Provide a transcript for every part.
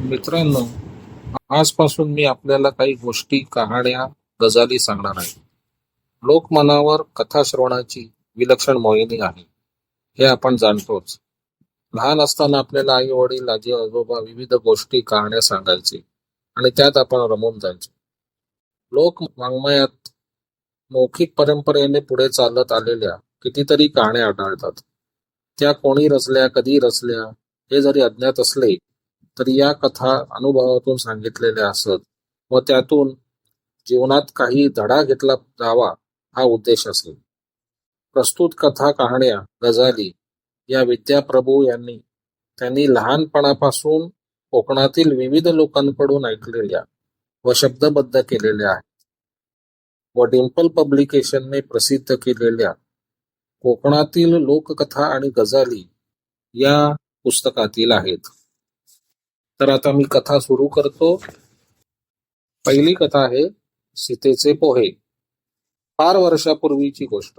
मित्रांनो आजपासून मी आपल्याला काही गोष्टी कहाण्या गजाली सांगणार आहे. लोकमनावर कथा श्रवणाची विलक्षण मोहिनी आहे. हे आपण जाणतोच. लहान असताना आपल्याला आई वडील आजी आजोबा विविध गोष्टी कहाण्या सांगायचे आणि त्यात आपण रमून जायचो. लोक वाङ्मयात मौखिक परंपरेने पुढे चालत आलेल्या कितीतरी कहाण्या आढळतात. त्या कोणी रचल्या कधी रचल्या हे जरी अज्ञात असले तर या कथा अनुभवातून सांगितलेल्या असत. व त्यातून जीवनात काही धडा घेतला जावा हा उद्देश असेल. प्रस्तुत कथा कहाण्या गजाली या विद्याप्रभू यांनी त्यांनी लहानपणापासून कोकणातील विविध लोकांकडून ऐकलेल्या व शब्दबद्ध केलेल्या आहेत. व डिम्पल पब्लिकेशनने प्रसिद्ध केलेल्या कोकणातील लोककथा आणि गजाली या पुस्तकातील आहेत. तर आता मी कथा सुरू करतो. पहिली कथा आहे सीतेचे पोहे. फार वर्षापूर्वीची गोष्ट.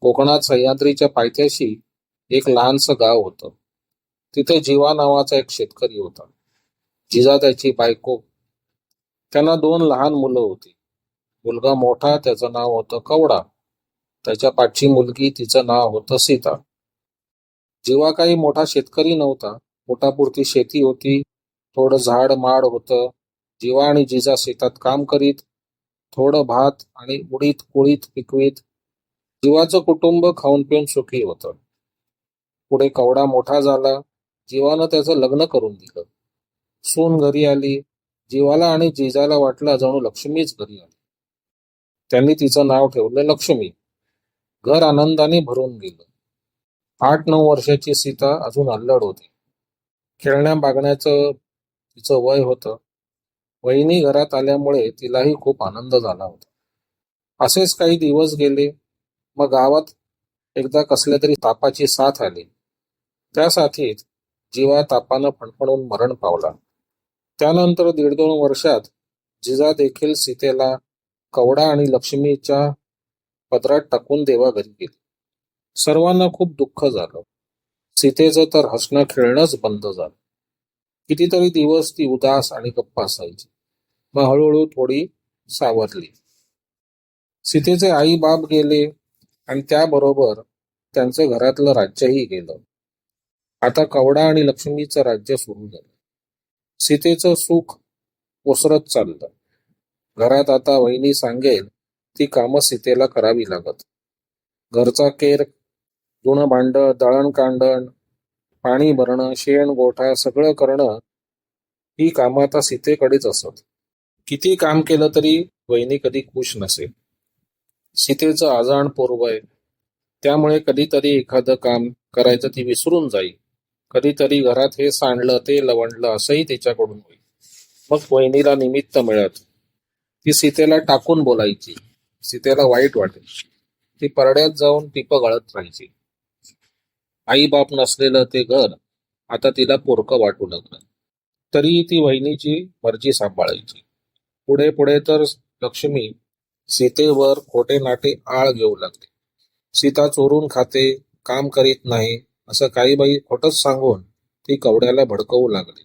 कोकणात सह्याद्रीच्या पायथ्याशी एक लहानसं गाव होतं. तिथे जीवा नावाचा एक शेतकरी होता. जिजा त्याची बायको. त्यांना दोन लहान मुलं होती. मुलगा मोठा त्याचं नाव होतं कवडा. त्याच्या पाठची मुलगी तिचं नाव होतं सीता. जीवा काही मोठा शेतकरी नव्हता. पोटापुरती शेती होती थोडं झाड माड होतं जीवा आणि जिजा शेतात काम करीत थोडं भात आणि उडीत कुळीत पिकवीत जीवाचं कुटुंब खाऊन पिऊन सुखी होतं. पुढे कवडा मोठा झाला जीवानं त्याचं लग्न करून दिलं. सून घरी आली जीवाला आणि जिजाला वाटलं जणू लक्ष्मीच घरी आली. त्यांनी तिचं नाव ठेवलं लक्ष्मी. घर आनंदाने भरून गेलं. आठ नऊ वर्षाची सीता अजून अल्लड होती. खेळण्या बागण्याचं तिचं वय होतं. वहिनी घरात आल्यामुळे तिलाही खूप आनंद झाला होता. असेच काही दिवस गेले. मग गावात एकदा कसल्या तरी तापाची साथ आली. त्या साथीत जीवा तापानं फणफणून मरण पावला. त्यानंतर दीड दोन वर्षात जिजा देखील सीतेला कवडा आणि लक्ष्मीच्या पदरात टाकून देवा घरी गेली. सर्वांना खूप दुःख झालं. सीतेचं तर हसणं खेळणंच बंद झालं. कितीतरी दिवस ती उदास आणि गप्प असायची. मग हळूहळू थोडी सावरली. सीतेचे आई बाप गेले आणि त्याबरोबर त्यांचं घरातलं राज्यही गेलं. आता कवडा आणि लक्ष्मीचं राज्य सुरू झालं. सीतेचं सुख ओसरत चाललं. घरात आता वहिनी सांगेल ती कामं सीतेला करावी लागत. घरचा केर धुणं भांडं दळण कांडण पाणी भरणं शेण गोठा सगळं करणं ही कामं आता सीतेकडेच असत. किती काम केलं तरी वहिनी कधी खुश नसेल. सीतेचं आजाण आहे. त्यामुळे कधीतरी एखादं काम करायचं ती विसरून जाई कधीतरी घरात हे सांडलं ते लवणलं असंही तिच्याकडून होईल. मग वहिनीला निमित्त मिळत. ती सीतेला टाकून बोलायची. सीतेला वाईट वाटेल. ती परड्यात जाऊन टिप गळत राहायची. आई बाप नसलेलं ते घर आता तिला पोरकं वाटू लागलं. तरी ती वहिनीची मर्जी सांभाळायची. पुढे पुढे तर लक्ष्मी सीतेवर खोटे नाटे आळ घेऊ लागली. सीता चोरून खाते काम करीत नाही असं काही बाई खोटच सांगून ती कवड्याला भडकवू लागली.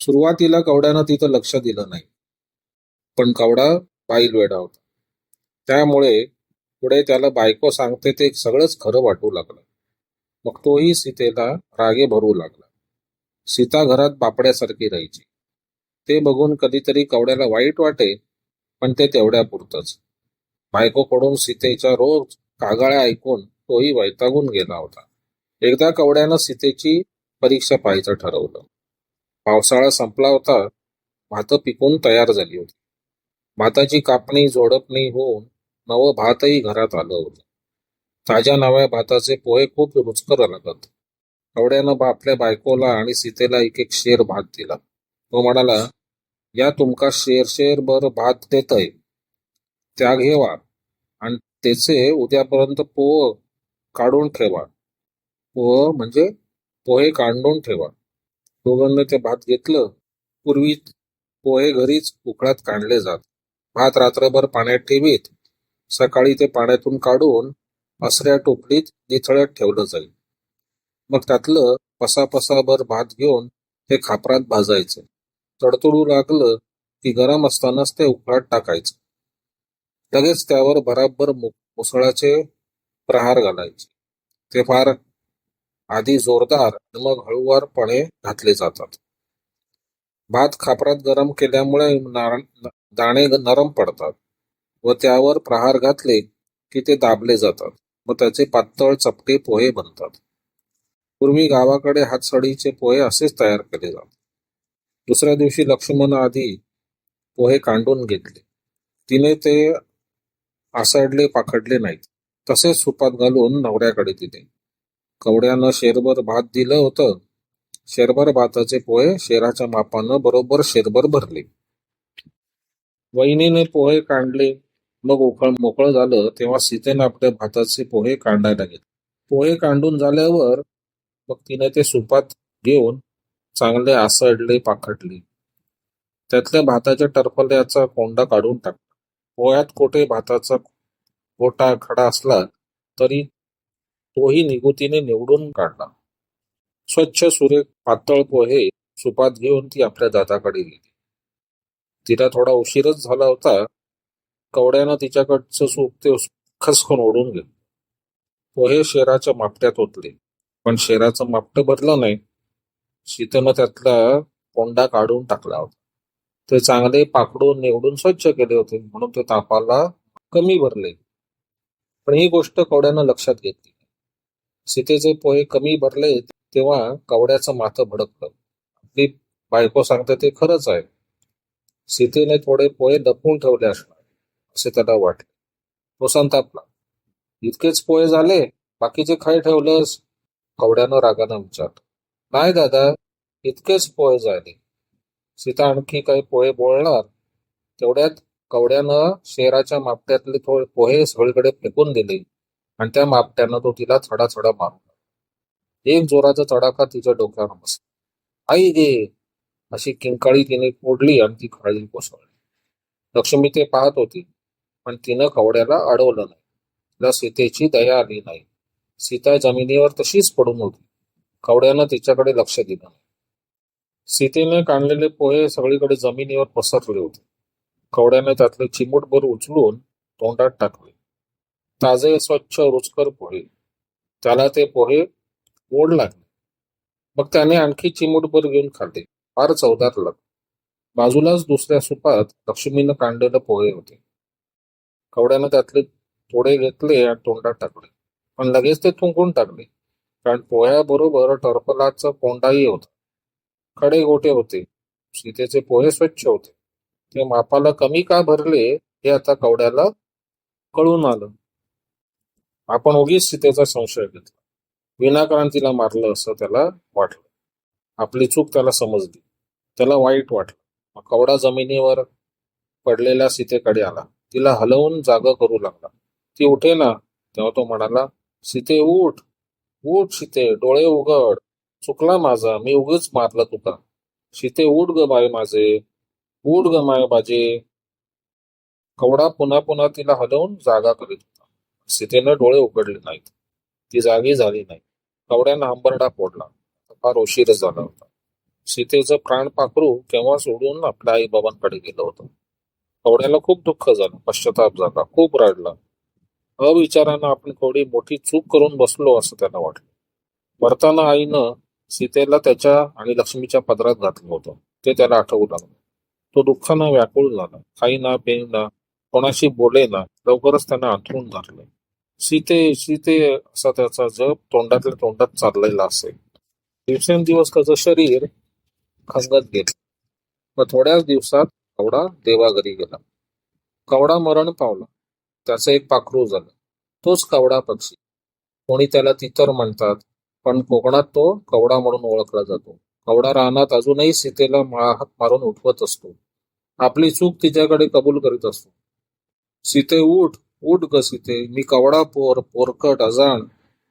सुरुवातीला कवड्यानं तिथं लक्ष दिलं नाही. पण कवडा बाईल वेडा होता. त्यामुळे पुढे त्याला बायको सांगते ते सगळंच खरं वाटू लागलं. मग तोही सीतेला रागे भरू लागला. सीता घरात बापड्यासारखी राहायची. ते बघून कधीतरी कवड्याला वाईट वाटे पण ते तेवढ्या पुरतच. बायकोकडून सीतेच्या रोज कागाळ्या ऐकून तोही वैतागून गेला होता. एकदा कवड्यानं सीतेची परीक्षा पाहायचं ठरवलं. पावसाळा संपला होता भातं पिकून तयार झाली होती. भाताची कापणी जोडपणी होऊन नवं भातही घरात आलं होतं. ताज्या नव्या भाताचे पोहे खूप रुचकर लागत. कवड्यानं आपल्या बायकोला आणि सीतेला एक एक शेर भात दिला. तो म्हणाला या तुमका शेर शेर भर भात देतय. त्या घेवा आणि त्याचे उद्यापर्यंत पोह काढून ठेवा. पोह म्हणजे पोहे काढून ठेवा. दोघांना ते भात घेतलं. पूर्वी पोहे घरीच उकळात काढले जात. भात रात्रभर पाण्यात ठेवीत. सकाळी ते पाण्यातून काढून असऱ्या टोपलीत निथळत ठेवलं जाईल. मग त्यातलं पसापसाभर भात घेऊन ते खापरात भाजायचे. तडतडू लागलं की गरम असतानाच ते उकळात टाकायचं. लगेच त्यावर भराभर मुसळाचे प्रहार घालायचे. ते फार आधी जोरदार मग हळूवारपणे घातले जातात. भात खापरात गरम केल्यामुळे दाणे नरम पडतात व त्यावर प्रहार घातले की ते दाबले जातात. व त्याचे पातळ चपटे पोहे बनतात. पूर्वी गावाकडे हातसडीचे पोहे असेच तयार केले जात. दुसऱ्या दिवशी लक्ष्मण आधी पोहे कांडून घेतले. तिने ते आसडले पाखडले नाहीत. तसेच सुपात घालून नवऱ्याकडे दिले. कवड्यानं शेरभर भात दिलं होतं. शेरभर भाताचे पोहे शेराच्या मापानं बरोबर शेरभर भरले. वहिनीने पोहे काढले मग उखळ मोकळं झालं तेव्हा सीतेनं आपल्या भाताचे पोहे काढायला घेतले. पोहे काढून झाल्यावर मग तिने ते सुपात घेऊन चांगले आसडले पाखडले त्यातल्या भाताच्या टरफल्याचा कोंडा काढून टाकला. पोह्यात कोठे भाताचा गोटा खडा असला तरी तोही निगुतीने निवडून काढला. स्वच्छ सुरेख पातळ पोहे सुपात घेऊन ती आपल्या दादाकडे गेली. तिला थोडा उशीरच झाला होता कवड्यानं तिच्याकडचं सूप ते खसखन ओढून गेलं. पोहे शेराच्या मापट्यात ओतले. पण शेराचं मापटं भरलं नाही. शीतनं त्यातला कोंडा काढून टाकला होता. ते चांगले पाकडून निवडून स्वच्छ केले होते. म्हणून ते तापाला कमी भरले. पण ही गोष्ट कवड्यानं लक्षात घेतली. सीतेचे पोहे कमी भरले तेव्हा कवड्याचं माथं भडकलं. आपली बायको सांगते ते खरंच आहे. सीतेने थोडे पोहे लपवून ठेवले असणार. असे त्याला वाटले. तो संतापला इतकेच पोहे झाले बाकीचे काही ठेवलंस? कवड्यानं रागानं विचारलं. नाही दादा इतकेच पोहे झाले. सीता आणखी काही पोहे बोलणार? तेवढ्यात कवड्यानं शेराच्या मापट्यातले थोडे पोहे सगळीकडे फेकून दिले आणि त्या मापट्यानं तो तिला थडा थडा मारला एक जोराचा तडाखा तिच्या डोक्यावर बसला. आई गे अशी किंकाळी तिने फोडली आणि ती खाली कोसळली. लक्ष्मी ते पाहत होती पण तिनं कवड्याला अडवलं नाही. तिला सीतेची दया आली नाही. सीता जमिनीवर तशीच पडून होती. कवड्यानं तिच्याकडे लक्ष दिलं नाही. सीतेने काढलेले पोहे सगळीकडे जमिनीवर पसरले होते. कवड्याने त्यातले चिमूटभर उचलून तोंडात टाकले. ताजे स्वच्छ रुचकर पोहे. त्याला ते पोहे ओढ लागले. मग त्याने आणखी चिमूटभर घेऊन खाल्ले. फार चवदार लागले. बाजूलाच दुसऱ्या सुपात लक्ष्मीनं काढलेले पोहे होते. कवड्यानं त्यातले थोडे घेतले आणि तोंडात टाकले. पण लगेच ते थुंकून टाकले. कारण पोह्याबरोबर टरफलाचा कोंडाही होता. खडे गोटे होते. सीतेचे पोहे स्वच्छ होते. ते मापाला कमी का भरले हे आता कवड्याला कळून आलं. आपण उगीच सीतेचा संशय घेतला. विनाकारण तिला मारलं असं त्याला वाटलं. आपली चूक त्याला समजली. त्याला वाईट वाटलं. कवडा जमिनीवर पडलेल्या सीतेकडे आला. तिला हलवून जागा करू लागला. ती उठे ना तेव्हा तो म्हणाला सीते उठ उठ सीते डोळे उघड. चुकला माझा मी उगीच मारला तुका. सीते उठ ग बाय माझे उठ ग माय माझे कवडा पुन्हा पुन्हा तिला हलवून जागा करीत होता. सीतेनं डोळे उघडले नाहीत. ती जागी झाली नाही. कवड्यानं हंबरडा फोडला. फार उशीरच झाला होता. सीतेचं प्राण पाखरू केव्हा सोडून आपल्या आई बाबांकडे गेलं होतं. कवड्याला खूप दुःख झालं पश्चाताप झाला खूप रडला. अविचारानं आपण कवडी मोठी चूक करून बसलो असं त्याला वाटलं. मरताना आईनं सीतेला त्याच्या आणि लक्ष्मीच्या पदरात घातलं होतं. ते त्याला आठवू लागलं. तो दुःखानं व्याकुळ झाला. खाईना पेईना कोणाशी बोले ना लवकरच त्यांना अंथरून धरले. सीते सीते असा त्याचा जप तोंडातल्या तोंडात चाललेला असे. दिवसेंदिवस त्याचं शरीर खंगत गेलं. व थोड्याच दिवसात कवडा देवाघरी गेला. कवडा मरण पावला. त्याचं एक पाखरू झालं. तोच कवडा पक्षी. कोणी त्याला तितर म्हणतात पण कोकणात तो कवडा म्हणून ओळखला जातो. कवडा रानात अजूनही सीतेला मा- हात मारून उठवत असतो. आपली चूक तिच्याकडे कबूल करीत असतो. सीते उठ उठ ग सीते. मी कवडा पोर पोरकट अजाण.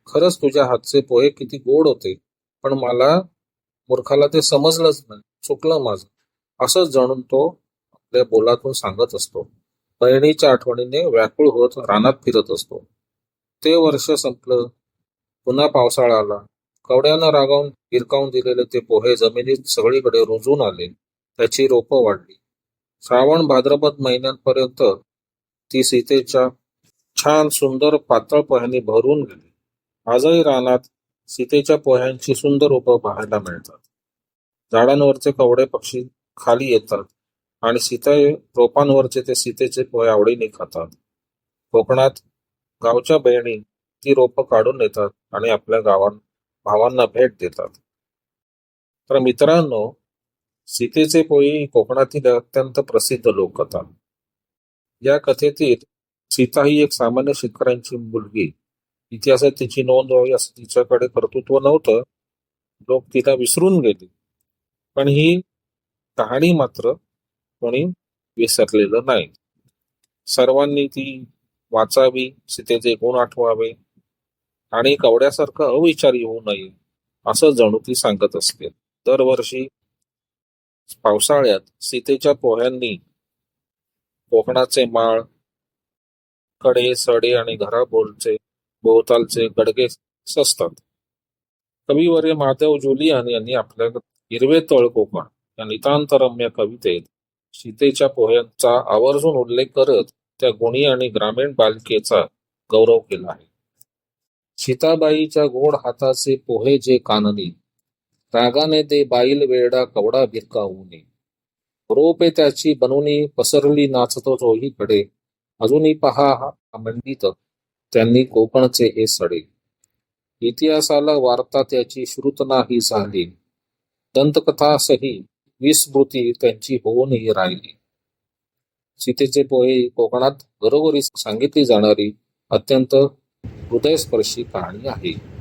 खरंच तुझ्या हातचे पोहे किती गोड होते. पण मला मूर्खाला ते समजलंच नाही. चुकलं माझं. असंच जाणून तो आपल्या बोलातून सांगत असतो. बहिणीच्या आठवणीने व्याकुळ होत रानात फिरत असतो. ते वर्ष संपलं. पुन्हा पावसाळा आला. कवड्यानं रागावून हिरकावून दिलेले ते पोहे जमिनीत सगळीकडे रुजून आले. त्याची रोपं वाढली. श्रावण भाद्रपद महिन्यांपर्यंत ती सीतेच्या छान सुंदर पातळ पोह्यांनी भरून गेली. आजही रानात सीतेच्या पोह्यांची सुंदर रोपं पाहायला मिळतात. झाडांवरचे कवडे पक्षी खाली येतात. आणि सीता रोपांवरचे ते सीतेचे पोहे आवडीने खातात. कोकणात गावच्या बहिणी ती रोपं काढून नेतात आणि आपल्या गावां भावांना भेट देतात. तर मित्रांनो सीतेचे पोहे ही कोकणातील अत्यंत प्रसिद्ध लोककथा. या कथेतील सीता ही एक सामान्य शेतकऱ्यांची मुलगी. इतिहासात तिची नोंद व्हावी असं तिच्याकडे कर्तृत्व नव्हतं. लोक तिला विसरून गेली. पण ही कहाणी मात्र कोणी विसरलेलं नाही. सर्वांनी ती वाचावी सीतेचे गुण आठवावे आणि कवड्यासारखं अविचारी होऊ नये असं जणू ती सांगत असते. दरवर्षी पावसाळ्यात सीतेच्या पोह्यांनी कोकणाचे माळकडे सडे आणि घराबोलचे भोवतालचे गडगे सजतात. कविवर्य माधव जुलियान यांनी आपल्या हिरवे तळ कोकण या नितांतरम्य कवितेत सीतेच्या पोह्यांचा आवर्जून उल्लेख करत त्या गुणी आणि ग्रामीण बालिकेचा गौरव केला आहे. सीताबाईच्या गोड हाताचे पोहे जे काननी रागाने ते बाईल वेडा कवडा भिरकावूनी रोपे त्याची बनवणी पसरली नाचतो चोहीकडे अजूनही पहा हा मंडित त्यांनी कोकणचे हे सडे. इतिहासाला वार्ता त्याची श्रुत नाही झाली. दंतकथासही विस्मृती त्यांची होऊनही राहिली. सीतेचे पोहे कोकणात घरोघरी सांगितली जाणारी अत्यंत हृदयस्पर्शी कहाणी आहे.